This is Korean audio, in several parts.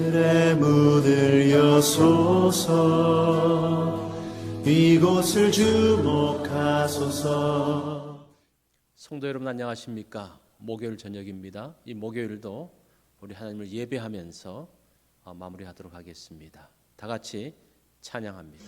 하늘의 문을 여소서 이곳을 주목하소서 성도 여러분 안녕하십니까? 목요일 저녁입니다. 이 목요일도 우리 하나님을 예배하면서 어, 마무리하도록 하겠습니다. 다 같이 찬양합니다.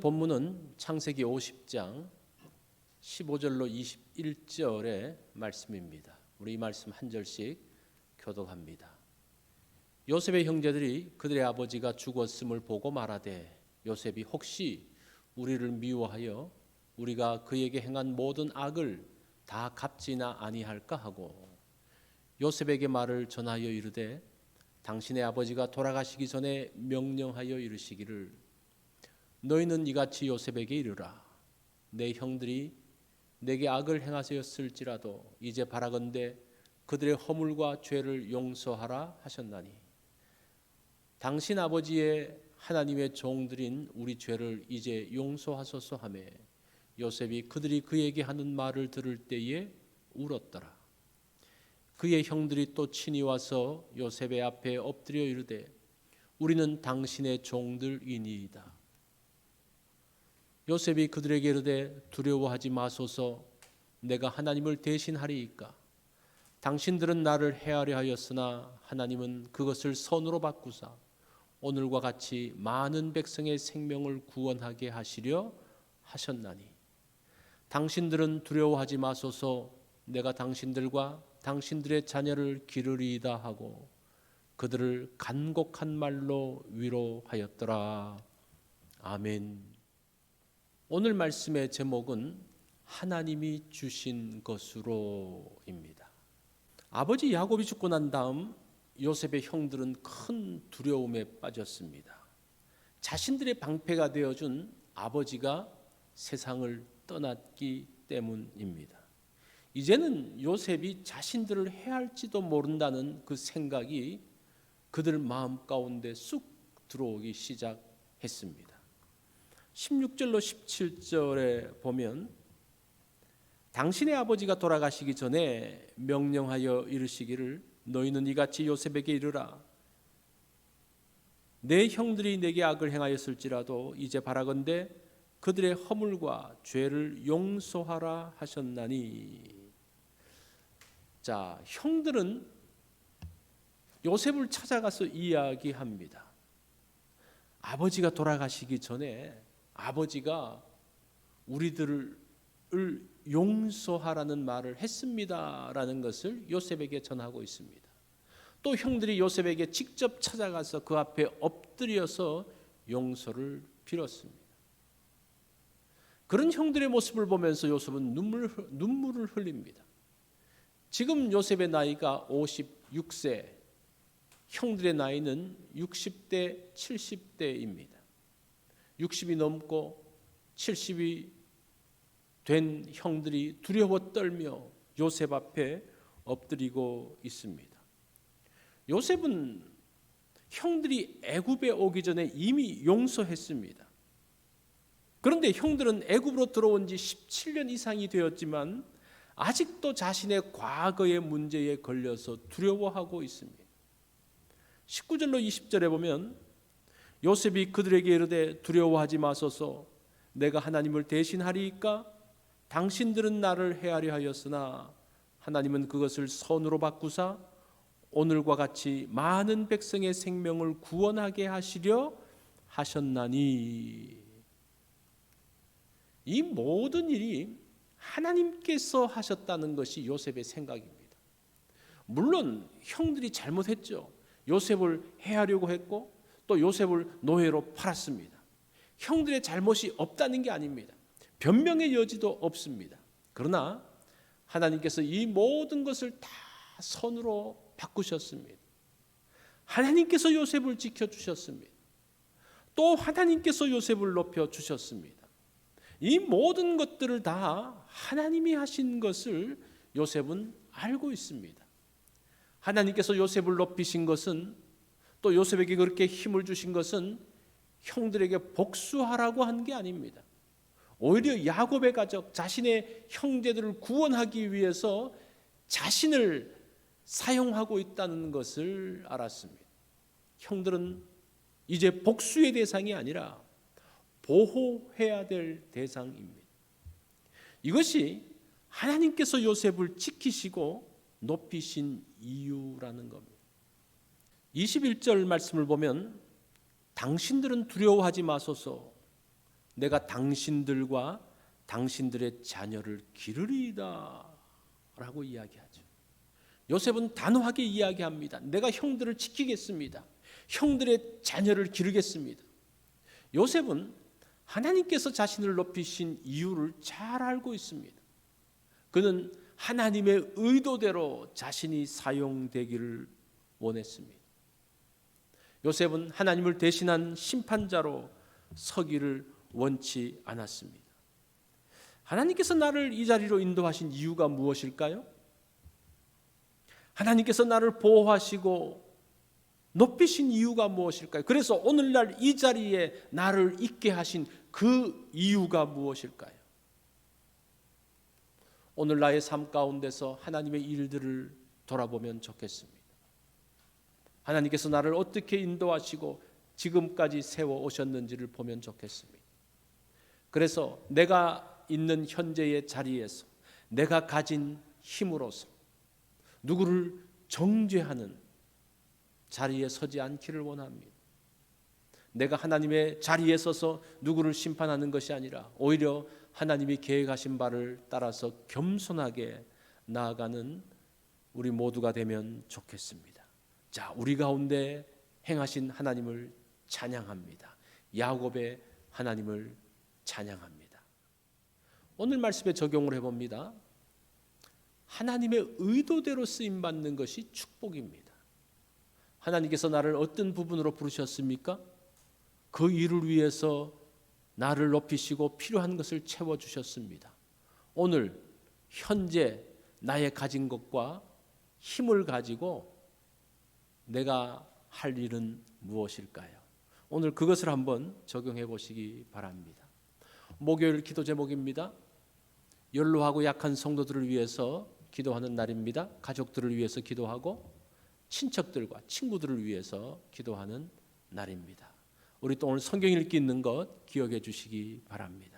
본문은 창세기 50장 15절로 21절의 말씀입니다. 우리 이 말씀 한 절씩 교독합니다. 요셉의 형제들이 그들의 아버지가 죽었음을 보고 말하되 요셉이 혹시 우리를 미워하여 우리가 그에게 행한 모든 악을 다 갚지나 아니할까 하고 요셉에게 말을 전하여 이르되 당신의 아버지가 돌아가시기 전에 명령하여 이르시기를 너희는 이같이 요셉에게 이르라 내 형들이 내게 악을 행하셨을지라도 이제 바라건대 그들의 허물과 죄를 용서하라 하셨나니 당신 아버지의 하나님의 종들인 우리 죄를 이제 용서하소서 하며 요셉이 그들이 그에게 하는 말을 들을 때에 울었더라. 그의 형들이 또 친히 와서 요셉의 앞에 엎드려 이르되 우리는 당신의 종들이니이다. 요셉이 그들에게 이르되 두려워하지 마소서 내가 하나님을 대신하리이까? 당신들은 나를 해하려 하였으나 하나님은 그것을 선으로 바꾸사 오늘과 같이 많은 백성의 생명을 구원하게 하시려 하셨나니. 당신들은 두려워하지 마소서 내가 당신들과 당신들의 자녀를 기르리이다 하고 그들을 간곡한 말로 위로하였더라. 아멘 오늘 말씀의 제목은 하나님이 주신 것으로입니다. 아버지 야곱이 죽고 난 다음 요셉의 형들은 큰 두려움에 빠졌습니다. 자신들의 방패가 되어준 아버지가 세상을 떠났기 때문입니다. 이제는 요셉이 자신들을 해할지도 모른다는 그 생각이 그들 마음 가운데 쑥 들어오기 시작했습니다. 16절로 17절에 보면 당신의 아버지가 돌아가시기 전에 명령하여 이르시기를 너희는 이같이 요셉에게 이르라. 내 형들이 내게 악을 행하였을지라도 이제 바라건대 그들의 허물과 죄를 용서하라 하셨나니. 자 형들은 요셉을 찾아가서 이야기합니다. 아버지가 돌아가시기 전에 아버지가 우리들을 용서하라는 말을 했습니다라는 것을 요셉에게 전하고 있습니다. 또 형들이 요셉에게 직접 찾아가서 그 앞에 엎드려서 용서를 빌었습니다. 그런 형들의 모습을 보면서 요셉은 눈물, 눈물을 흘립니다. 지금 요셉의 나이가 56세, 형들의 나이는 60대, 70대입니다. 60이 넘고 70이 된 형들이 두려워 떨며 요셉 앞에 엎드리고 있습니다. 요셉은 형들이 애굽에 오기 전에 이미 용서했습니다. 그런데 형들은 애굽으로 들어온 지 17년 이상이 되었지만 아직도 자신의 과거의 문제에 걸려서 두려워하고 있습니다. 19절로 20절에 보면 요셉이 그들에게 이르되 두려워하지 마소서 내가 하나님을 대신하리이까 당신들은 나를 해하려 하였으나 하나님은 그것을 선으로 바꾸사 오늘과 같이 많은 백성의 생명을 구원하게 하시려 하셨나니 이 모든 일이 하나님께서 하셨다는 것이 요셉의 생각입니다. 물론 형들이 잘못했죠. 요셉을 해하려고 했고 또 요셉을 노예로 팔았습니다. 형들의 잘못이 없다는 게 아닙니다. 변명의 여지도 없습니다. 그러나 하나님께서 이 모든 것을 다 선으로 바꾸셨습니다. 하나님께서 요셉을 지켜 주셨습니다. 또 하나님께서 요셉을 높여 주셨습니다. 이 모든 것들을 다 하나님이 하신 것을 요셉은 알고 있습니다. 하나님께서 요셉을 높이신 것은 또 요셉에게 그렇게 힘을 주신 것은 형들에게 복수하라고 한 게 아닙니다. 오히려 야곱의 가족 자신의 형제들을 구원하기 위해서 자신을 사용하고 있다는 것을 알았습니다. 형들은 이제 복수의 대상이 아니라 보호해야 될 대상입니다. 이것이 하나님께서 요셉을 지키시고 높이신 이유라는 겁니다. 21절 말씀을 보면 당신들은 두려워하지 마소서 내가 당신들과 당신들의 자녀를 기르리이다 라고 이야기하죠. 요셉은 단호하게 이야기합니다. 내가 형들을 지키겠습니다. 형들의 자녀를 기르겠습니다. 요셉은 하나님께서 자신을 높이신 이유를 잘 알고 있습니다. 그는 하나님의 의도대로 자신이 사용되기를 원했습니다. 요셉은 하나님을 대신한 심판자로 서기를 원치 않았습니다. 하나님께서 나를 이 자리로 인도하신 이유가 무엇일까요? 하나님께서 나를 보호하시고 높이신 이유가 무엇일까요? 그래서 오늘날 이 자리에 나를 있게 하신 그 이유가 무엇일까요? 오늘 나의 삶 가운데서 하나님의 일들을 돌아보면 좋겠습니다. 하나님께서 나를 어떻게 인도하시고 지금까지 세워 오셨는지를 보면 좋겠습니다. 그래서 내가 있는 현재의 자리에서 내가 가진 힘으로서 누구를 정죄하는 자리에 서지 않기를 원합니다. 내가 하나님의 자리에 서서 누구를 심판하는 것이 아니라 오히려 하나님이 계획하신 바를 따라서 겸손하게 나아가는 우리 모두가 되면 좋겠습니다. 자, 우리 가운데 행하신 하나님을 찬양합니다. 야곱의 하나님을 찬양합니다. 오늘 말씀에 적용을 해 봅니다. 하나님의 의도대로 쓰임 받는 것이 축복입니다. 하나님께서 나를 어떤 부분으로 부르셨습니까? 그 일을 위해서 나를 높이시고 필요한 것을 채워 주셨습니다. 오늘 현재 나의 가진 것과 힘을 가지고 내가 할 일은 무엇일까요? 오늘 그것을 한번 적용해 보시기 바랍니다. 목요일 기도 제목입니다. 연로하고 약한 성도들을 위해서 기도하는 날입니다. 가족들을 위해서 기도하고 친척들과 친구들을 위해서 기도하는 날입니다. 우리 또 오늘 성경 읽기 있는 것 기억해 주시기 바랍니다.